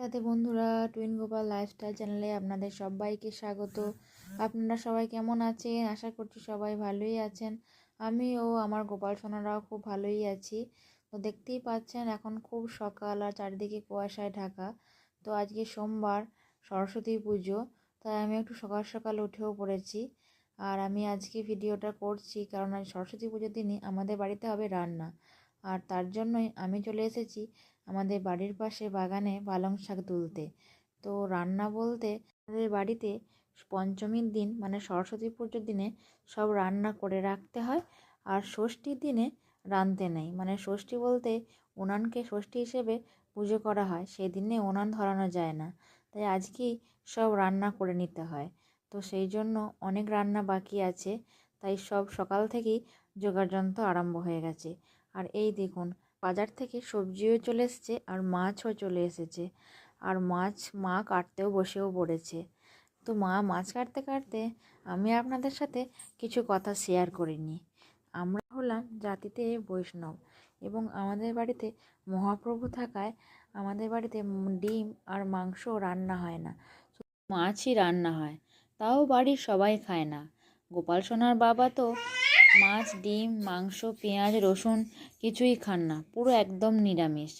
রাতে বন্ধুরা twin Gopal lifestyle চ্যানেলে আপনাদের সবাইকে স্বাগত। আপনারা সবাই কেমন আছেন? আশা করছি সবাই ভালোই আছেন। আমি ও আমার গোপাল সোনারাও খুব ভালোই আছি। তো দেখতেই পাচ্ছেন, এখন খুব সকাল আর চারিদিকে কুয়াশায় ঢাকা। তো আজকে সোমবার, সরস্বতী পুজো। তাই আমি একটু সকাল সকাল উঠেও পড়েছি। আর আমি আজকে ভিডিওটা করছি, কারণ আজ সরস্বতী পুজোর দিনই আমাদের বাড়িতে হবে রান্না। আর তার জন্যই আমি চলে এসেছি আমাদের বাড়ির পাশে বাগানে পালং শাক তুলতে। তো রান্না বলতে আমাদের বাড়িতে পঞ্চমীর দিন মানে সরস্বতী পুজোর দিনে সব রান্না করে রাখতে হয় আর ষষ্ঠীর দিনে রাঁধতে নেই। মানে ষষ্ঠী বলতে উনানকে ষষ্ঠী হিসেবে পুজো করা হয় সেই দিনে উনান ধরানো যায় না। তাই আজকেই সব রান্না করে নিতে হয়। তো সেই জন্য অনেক রান্না বাকি আছে, তাই সব সকাল থেকেই যোগাযন্ত্র আরম্ভ হয়ে গেছে। আর এই দেখুন, বাজার থেকে সবজিও চলে এসেছে আর মাছও চলে এসেছে। আর মাছ মা কাটতেও বসেও পড়েছে। তো মা, মাছ কাটতে কাটতে আমি আপনাদের সাথে কিছু কথা শেয়ার করিনি। আমরা হলাম জাতিতে বৈষ্ণব এবং আমাদের বাড়িতে মহাপ্রভু থাকায় আমাদের বাড়িতে ডিম আর মাংস রান্না হয় না। মাছই রান্না হয়, তাও বাড়ির সবাই খায় না। গোপাল সোনার বাবা তো মাছ, ডিম, মাংস, পেঁয়াজ, রসুন কিছুই খান না, পুরো একদম নিরামিষ।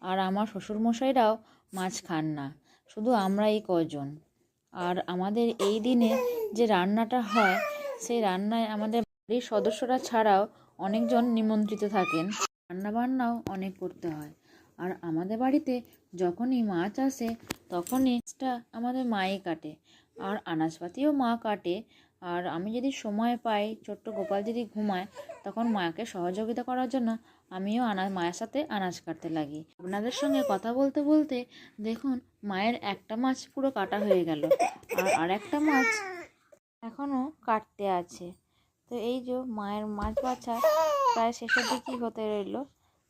আর আমার শ্বশুরমশাইরাও মাছ খান না, শুধু আমরা এই কজন আর আমাদের এই দিনে যে রান্নাটা হয়, সেই রান্নায় আমাদের বাড়ির সদস্যরা ছাড়াও অনেকজন নিমন্ত্রিত থাকেন, রান্নাবান্নাও অনেক করতে হয়। আর আমাদের বাড়িতে যখনই মাছ আসে, তখনই মাছটা আমাদের মাই কাটে, আর আনাজপাতিও মা কাটে আর আমি যদি সময় পাই, ছোট্ট গোপাল যদি ঘুমায়, তখন মাকে সহযোগিতা করার জন্য আমিও আনা, মায়ের সাথে আনাজ কাটতে লাগি। আপনাদের সঙ্গে কথা বলতে বলতে দেখুন, মায়ের একটা মাছ পুরো কাটা হয়ে গেল। আর আরেকটা মাছ এখনও কাটতে আছে। তো এই যে মায়ের মাছ বাছা, প্রায় শেষের দিকেই হতে রইল।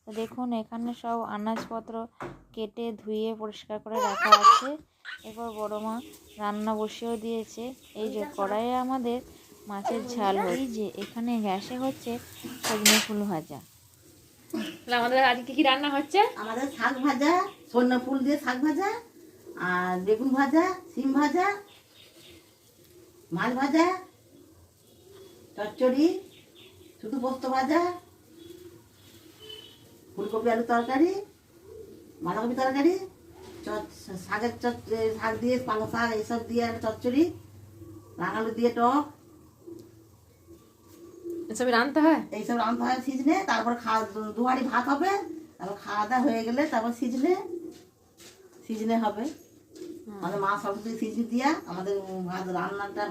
তো দেখুন এখানে সব আনাজপত্র কেটে ধুয়ে পরিষ্কার করে রাখা আছে। এরপর বড় মা রান্না বসিয়েও দিয়েছে। এই যে কড়াইয়ে আমাদের মাছের ঝাল এই যে এখানে গ্যাসে হচ্ছে সজনে ফুল ভাজা। আমাদের আজকে কি রান্না হচ্ছে? আমাদের শাক ভাজা সন্না ফুল দিয়ে শাক ভাজা আর বেগুন ভাজা সিম ভাজা মাছ ভাজা চচ্চড়ি শুধু পোস্ত ভাজা ফুলকপি আলু তরকারি বাঁধাকপি তরকারি শাকের চচ শাক দিয়ে পালং শাক এইসব দিয়ে একটা চচ্চড়ি রাঙালু দিয়ে টক। এসব রান্না হয়? এইসব রান্না হয় সিজনে তারপর খাওয়া দু- দু ভাত হবে তারপর খাওয়া দাওয়া হয়ে গেলে তারপর সিজনে সিজনে হবে। আমাদের মা সরস্বতী সিজনে দিয়া আমাদের ভাত রান্নাটা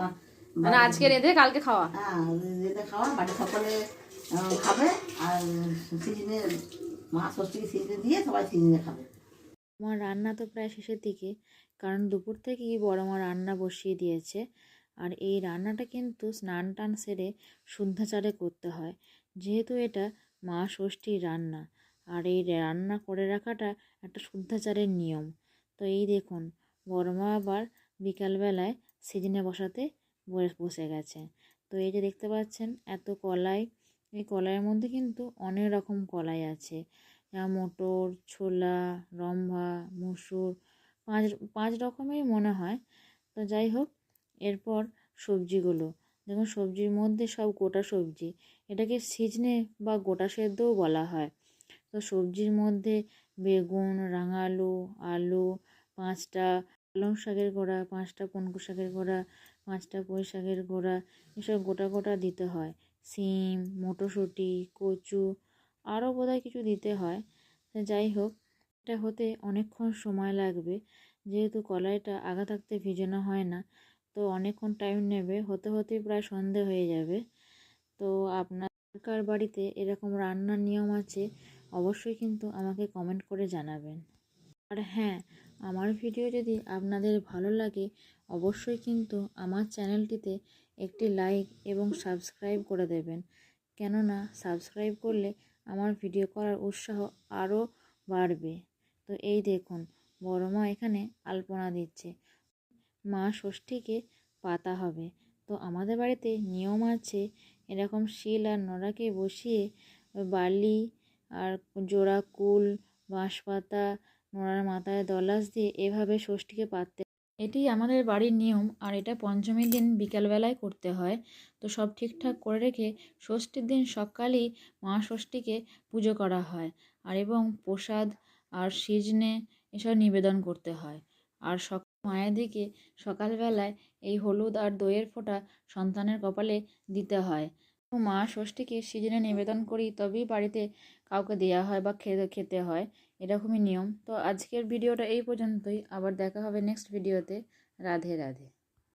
মানে আজকে রেঁধে কালকে খাওয়া? হ্যাঁ যেতে খাওয়া বাড়ির সকলে খাবে আর সিজনে মা ষষ্ঠীকে সিজনে দিয়ে সবাই সিজনে খাবে। আমার রান্না তো প্রায় শেষের দিকে, কারণ দুপুর থেকেই বড় মা রান্না বসিয়ে দিয়েছে। আর এই রান্নাটা কিন্তু স্নান টান সেরে শুদ্ধাচারে করতে হয়। যেহেতু এটা মা ষষ্ঠীর রান্না, আর এই রান্না করে রাখাটা একটা শুদ্ধাচারের নিয়ম। তো এই দেখুন, বড় মা আবার বিকালবেলায় সিজনে বসাতে বসে- বসে গেছে। তো এই যে দেখতে পাচ্ছেন, এত কলাই এই কলাইয়ের মধ্যে কিন্তু অনেক রকম কলাই আছে। যেমন মটর, ছোলা, রম্ভা, মুসুর, পাঁচ পাঁচ রকমের মনে হয়। তো যাই হোক, এরপর সবজিগুলো। দেখুন, সবজির মধ্যে সব গোটা সবজি। এটাকে সিজনে বা গোটা সেদ্ধও বলা হয়। তো সবজির মধ্যে বেগুন, রাঙালু, আলু, পাঁচটা পালং শাকের গোড়া, পাঁচটা পনকু শাকের গোড়া, পাঁচটা পুঁই শাকের গোড়া, এসব গোটা গোটা দিতে হয়। সিম, মটরশুঁটি, কচু আরও বোধহয় কিছু দিতে হয়। যাই হোক, এটা হতে অনেকক্ষণ সময় লাগবে। যেহেতু কলাইটা আগা থাকতে ভিজানো হয় না, তো অনেকক্ষণ টাইম নেবে। হতে হতেই প্রায় সন্ধে হয়ে যাবে। তো আপনার কার বাড়িতে এরকম রান্নার নিয়ম আছে, অবশ্যই কিন্তু আমাকে কমেন্ট করে জানাবেন। আর হ্যাঁ আমার ভিডিও যদি আপনাদের ভালো লাগে, অবশ্যই কিন্তু আমার চ্যানেলটিতে একটি লাইক এবং সাবস্ক্রাইব করে দেবেন। কেননা, সাবস্ক্রাইব করলে আমার ভিডিও করার উৎসাহ আরও বাড়বে। তো এই দেখুন, বড় মা এখানে আলপনা দিচ্ছে। মা ষষ্ঠীকে পাতা হবে। তো আমাদের বাড়িতে নিয়ম আছে, এরকম শিল আর নোড়াকে বসিয়ে বালি আর জোড়া কুল, বাঁশপাতা নোড়ার মাথায় দলাস দিয়ে এভাবে ষষ্ঠীকে পাততে এটি আমাদের বাড়ির নিয়ম, আর এটা পঞ্চমীর দিন বিকালবেলায় করতে হয়। তো সব ঠিকঠাক করে রেখে ষষ্ঠীর দিন সকালেই মা ষষ্ঠীকে পুজো করা হয়, আর এবং প্রসাদ আর সিজনে এসব নিবেদন করতে হয়। আর সক, মায়ের দিকে সকালবেলায় এই হলুদ আর দইয়ের ফোঁটা সন্তানের কপালে দিতে হয়। মা ষষ্ঠীকে সিজনে নিবেদন করি, তবেই বাড়িতে কাউকে দেওয়া হয় বা খেতে খেতে হয়। এরকমই নিয়ম। তো আজকের ভিডিওটা এই পর্যন্তই। আবার দেখা হবে নেক্সট ভিডিওতে রাধে রাধে।